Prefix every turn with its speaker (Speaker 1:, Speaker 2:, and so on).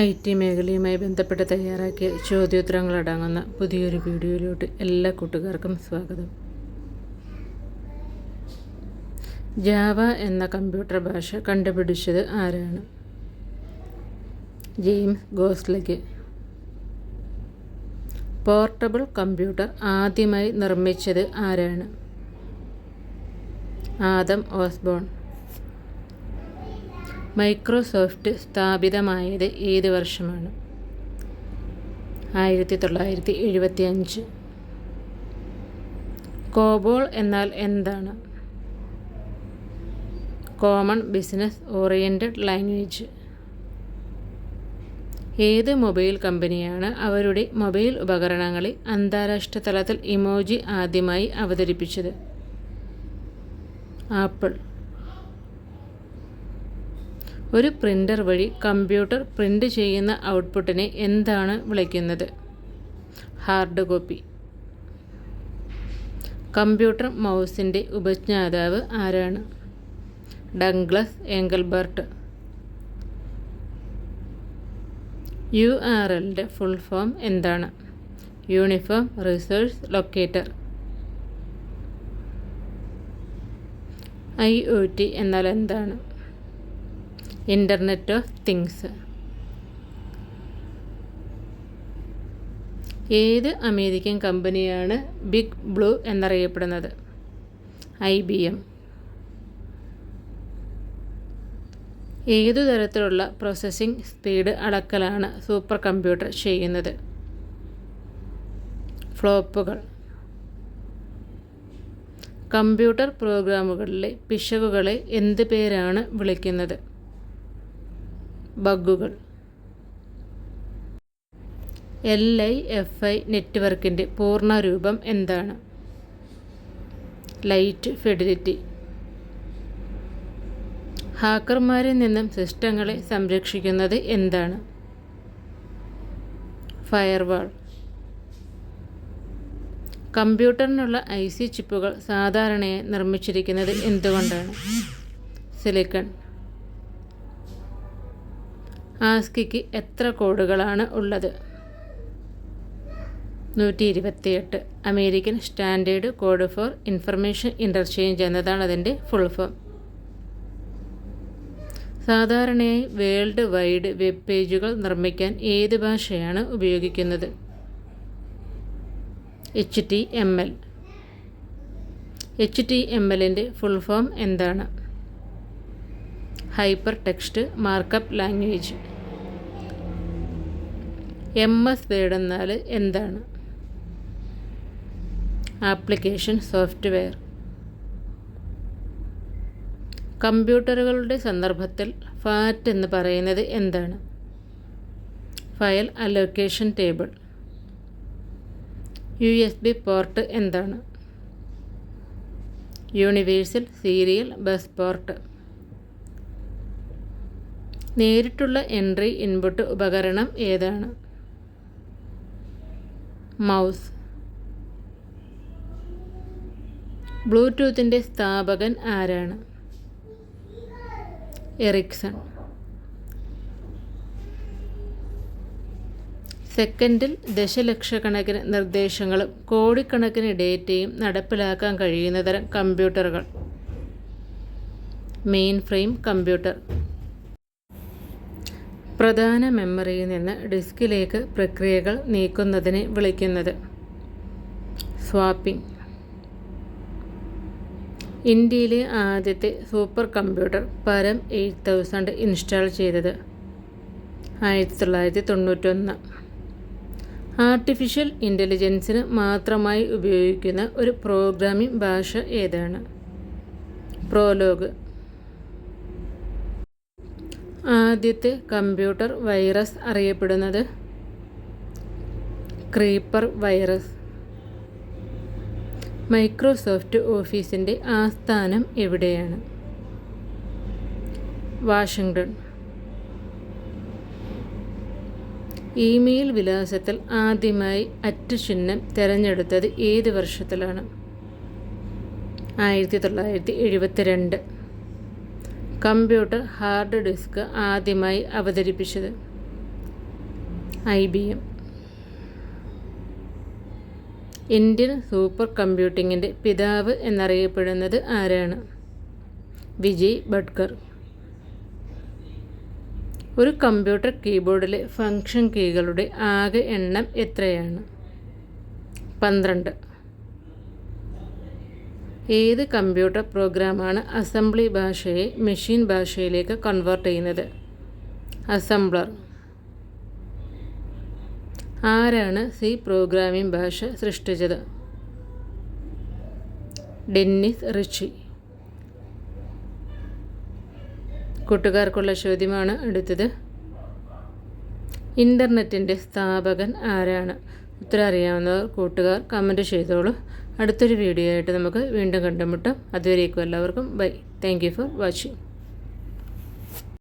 Speaker 1: I T മേഖലയുമായി ബന്ധപ്പെട്ട് തയ്യാറാക്കിയ ചോദ്യോത്തരങ്ങളടങ്ങുന്ന പുതിയൊരു വീഡിയോയിലോട്ട് എല്ലാ കൂട്ടുകാർക്കും സ്വാഗതം. ജാവ എന്ന കമ്പ്യൂട്ടർ ഭാഷ കണ്ടുപിടിച്ചത് ആരാണ്? ജെയിംസ് ഗോസ്ലഗ് പോർട്ടബിൾ കമ്പ്യൂട്ടർ ആദ്യമായി നിർമ്മിച്ചത് ആരാണ്? ആദം ഓസ്ബോൺ. മൈക്രോസോഫ്റ്റ് സ്ഥാപിതമായത് ഏത് വർഷമാണ്? ആയിരത്തി തൊള്ളായിരത്തി എഴുപത്തി അഞ്ച് കോബോൾ എന്നാൽ എന്താണ്? Common business oriented language. ഏത് മൊബൈൽ കമ്പനിയാണ് അവരുടെ മൊബൈൽ ഉപകരണങ്ങളിൽ അന്താരാഷ്ട്ര തലത്തിൽ ഇമോജി ആദ്യമായി അവതരിപ്പിച്ചത്? ആപ്പിൾ. ഒരു പ്രിന്റർ വഴി കമ്പ്യൂട്ടർ പ്രിന്റ് ചെയ്യുന്ന ഔട്ട്പുട്ടിനെ എന്താണ് വിളിക്കുന്നത്? Hard copy. കമ്പ്യൂട്ടർ മൗസിന്റെ ഉപജ്ഞാതാവ് ആരാണ്? ഡംഗ്ലസ് എങ്കൽബർട്ട് യു ആർ എല്ലിന്റെ ഫുൾ ഫോം എന്താണ്? Uniform resource locator. I O T എന്നാൽ എന്താണ്? ഇന്റർനെറ്റ് ഓഫ് തിങ്സ് ഏത് അമേരിക്കൻ കമ്പനിയാണ് ബിഗ് ബ്ലൂ എന്നറിയപ്പെടുന്നത്? I B M. ഏതു തരത്തിലുള്ള പ്രോസസ്സിംഗ് സ്പീഡ് അളക്കലാണ് സൂപ്പർ കമ്പ്യൂട്ടർ ചെയ്യുന്നത്? ഫ്ലോപ്പുകൾ. കമ്പ്യൂട്ടർ പ്രോഗ്രാമുകളിലെ പിശകുകളെ എന്ത് പേരാണ് വിളിക്കുന്നത്? ബഗ്ഗുകൾ. എൽ ഐ എഫ് ഐ നെറ്റ്വർക്കിന്റെ പൂർണരൂപം എന്താണ്? ലൈറ്റ് ഫെഡിലിറ്റി ഹാക്കർമാരിൽ നിന്നും സിസ്റ്റങ്ങളെ സംരക്ഷിക്കുന്നത് എന്താണ്? ഫയർവാൾ കമ്പ്യൂട്ടറിനുള്ള ഐ സി ചിപ്പുകൾ സാധാരണയായി നിർമ്മിച്ചിരിക്കുന്നത് എന്തുകൊണ്ടാണ്? സിലിക്കൺ ആസ്കിക്ക് എത്ര കോഡുകളാണ് ഉള്ളത്? നൂറ്റി ഇരുപത്തിയെട്ട് American standard code for information interchange എന്നതാണ് അതിന്റെ ഫുൾ ഫോം. സാധാരണയായി വേൾഡ് വൈഡ് വെബ് പേജുകൾ നിർമ്മിക്കാൻ ഏത് ഭാഷയാണ് ഉപയോഗിക്കുന്നത്? H T M L. H T M എല്ലിന്റെ ഫുൾ ഫോം എന്താണ്? Hyper text markup language. M S word എന്നാൽ എന്താണ്? Application software. കമ്പ്യൂട്ടറുകളുടെ സന്ദർഭത്തിൽ ഫാറ്റ് എന്ന് പറയുന്നത് എന്താണ്? File allocation table. U S B port എന്താണ്? Universal serial bus port. നേരിട്ടുള്ള എൻട്രി ഇൻപുട്ട് ഉപകരണം ഏതാണ്? മൗസ്. ബ്ലൂടൂത്തിന്റെ സ്ഥാപകൻ ആരാണ്? എറിക്സൺ. സെക്കൻഡിൽ ദശലക്ഷക്കണക്കിന് നിർദ്ദേശങ്ങളും കോടിക്കണക്കിന് ഡേറ്റയും നടപ്പിലാക്കാൻ കഴിയുന്ന തരം കമ്പ്യൂട്ടറുകൾ. Mainframe computer. പ്രധാന മെമ്മറിയിൽ നിന്ന് ഡിസ്കിലേക്ക് പ്രക്രിയകൾ നീക്കുന്നതിനെ വിളിക്കുന്നത് സ്വാപ്പിംഗ്. ഇന്ത്യയിലെ ആദ്യത്തെ super computer Param eight thousand install ചെയ്തത് ആയിരത്തി തൊള്ളായിരത്തി തൊണ്ണൂറ്റൊന്ന് ആർട്ടിഫിഷ്യൽ ഇന്റലിജൻസിന് മാത്രമായി ഉപയോഗിക്കുന്ന ഒരു പ്രോഗ്രാമിംഗ് ഭാഷ ഏതാണ്? പ്രോലോഗ്. ആദ്യത്തെ കമ്പ്യൂട്ടർ വൈറസ് അറിയപ്പെടുന്നത് ക്രീപ്പർ വൈറസ്. മൈക്രോസോഫ്റ്റ് ഓഫീസിന്റെ ആസ്ഥാനം എവിടെയാണ്? വാഷിങ്ടൺ. ഇമെയിൽ വിലാസത്തിൽ ആദ്യമായി അറ്റ് ചിഹ്നം തിരഞ്ഞെടുത്തത് ഏത് വർഷത്തിലാണ്? ആയിരത്തി തൊള്ളായിരത്തി എഴുപത്തിരണ്ട്. കമ്പ്യൂട്ടർ ഹാർഡ് ഡിസ്ക് ആദ്യമായി അവതരിപ്പിച്ചത് I B M. Indian super കമ്പ്യൂട്ടിങ്ങിന്റെ പിതാവ് എന്നറിയപ്പെടുന്നത് ആരാണ്? വിജയ് ഭട്കർ. ഒരു കമ്പ്യൂട്ടർ കീബോർഡിലെ ഫങ്ഷൻ കീകളുടെ ആകെ എണ്ണം എത്രയാണ്? പന്ത്രണ്ട്. ഏത് കമ്പ്യൂട്ടർ പ്രോഗ്രാമാണ് അസംബ്ലി ഭാഷയെ മെഷീൻ ഭാഷയിലേക്ക് കൺവേർട്ട് ചെയ്യുന്നത്? അസംബ്ലർ. ആരാണ് സി പ്രോഗ്രാമിംഗ് ഭാഷ സൃഷ്ടിച്ചത്? Dennis Ritchie. കൂട്ടുകാർക്കുള്ള ചോദ്യമാണ് അടുത്തത്. ഇന്റർനെറ്റിന്റെ സ്ഥാപകൻ ആരാണ്? ഉത്തരം അറിയാവുന്നവർ കൂട്ടുകാർ കമന്റ് ചെയ്തോളൂ. അടുത്തൊരു വീഡിയോ ആയിട്ട് നമുക്ക് വീണ്ടും കണ്ടുമുട്ടാം. അതുവരേക്കും എല്ലാവർക്കും ബൈ താങ്ക് ഫോർ വാച്ചിങ്